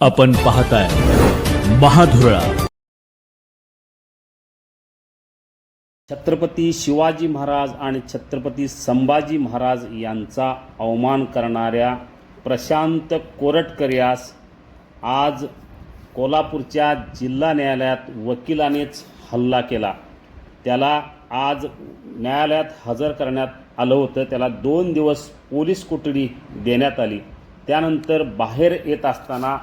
आपण पाहताय महाधुरळा. छत्रपती शिवाजी महाराज आणि छत्रपती संभाजी महाराज यांचा अवमान करणाऱ्या प्रशांत कोरटकर यास आज कोल्हापूरच्या जिल्हा न्यायालयात वकिलानेच हल्ला केला. त्याला आज न्यायालयात हजर करण्यात आलं होतं. त्याला दोन दिवस पोलीस कोठडी देण्यात आली. त्यानंतर बाहेर येत असताना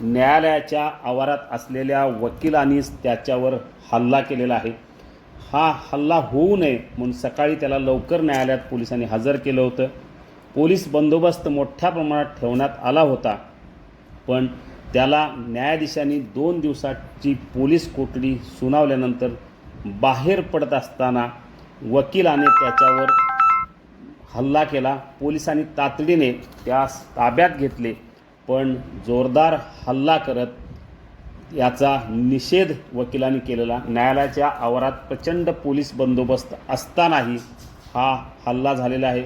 न्यायालयाच्या आवारात असलेल्या वकिलांनीच त्याच्यावर हल्ला केलेला आहे. हा हल्ला होऊ नये म्हणून सकाळी त्याला लवकर न्यायालयात पोलिसांनी हजर केलं होतं. पोलीस बंदोबस्त मोठ्या प्रमाणात ठेवण्यात आला होता. पण त्याला न्यायाधीशांनी दोन दिवसाची पोलीस कोठडी सुनावल्यानंतर बाहेर पडत असताना वकिलाने त्याच्यावर हल्ला केला. पोलिसांनी तातडीने त्यास ताब्यात घेतले. पण जोरदार हल्ला करत याचा निषेध वकिलांनी केलेला. न्यायालयाच्या आवारात प्रचंड पोलीस बंदोबस्त असतानाही हा हल्ला झालेला आहे.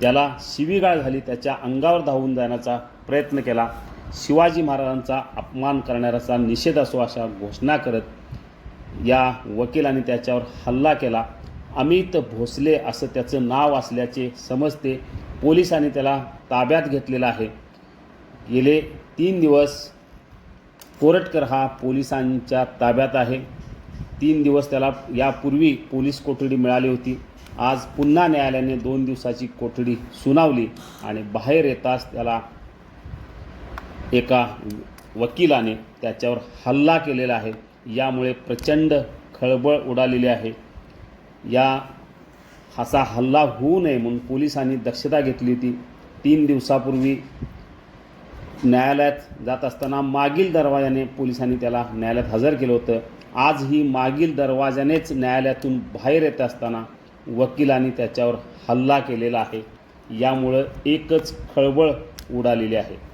त्याला शिवीगाळ झाली त्याच्या अंगावर धावून जाण्याचा प्रयत्न केला. शिवाजी महाराजांचा अपमान करणाऱ्याचा निषेध असो अशा घोषणा करत या वकिलाने त्याच्यावर हल्ला केला. अमित भोसले असं त्याचं नाव असल्याचे समजते पोलिसांनी त्याला ताब्यात घेतलेलं आहे. गेले तीन दिवस कोरटकर हा पोलिसांच्या ताब्यात आहे. तीन दिवस त्याला यापूर्वी पोलीस कोठडी मिळाली होती. आज पुन्हा न्यायालयाने दोन दिवसाची कोठडी सुनावली आणि बाहेर येताच त्याला एका वकिलाने त्याच्यावर हल्ला केलेला आहे. यामुळे प्रचंड खळबळ उडालेली आहे. या असा हल्ला होऊ नये म्हणून पोलिसांनी दक्षता घेतली होती. तीन दिवसापूर्वी न्यायालयात जात असताना मागील दरवाजाने पोलिसांनी त्याला न्यायालयात हजर केलं होतं. आजही मागील दरवाजानेच न्यायालयातून बाहेर येत असताना वकिलांनी त्याच्यावर हल्ला केलेला आहे. यामुळं एकच खळबळ उडालेली आहे.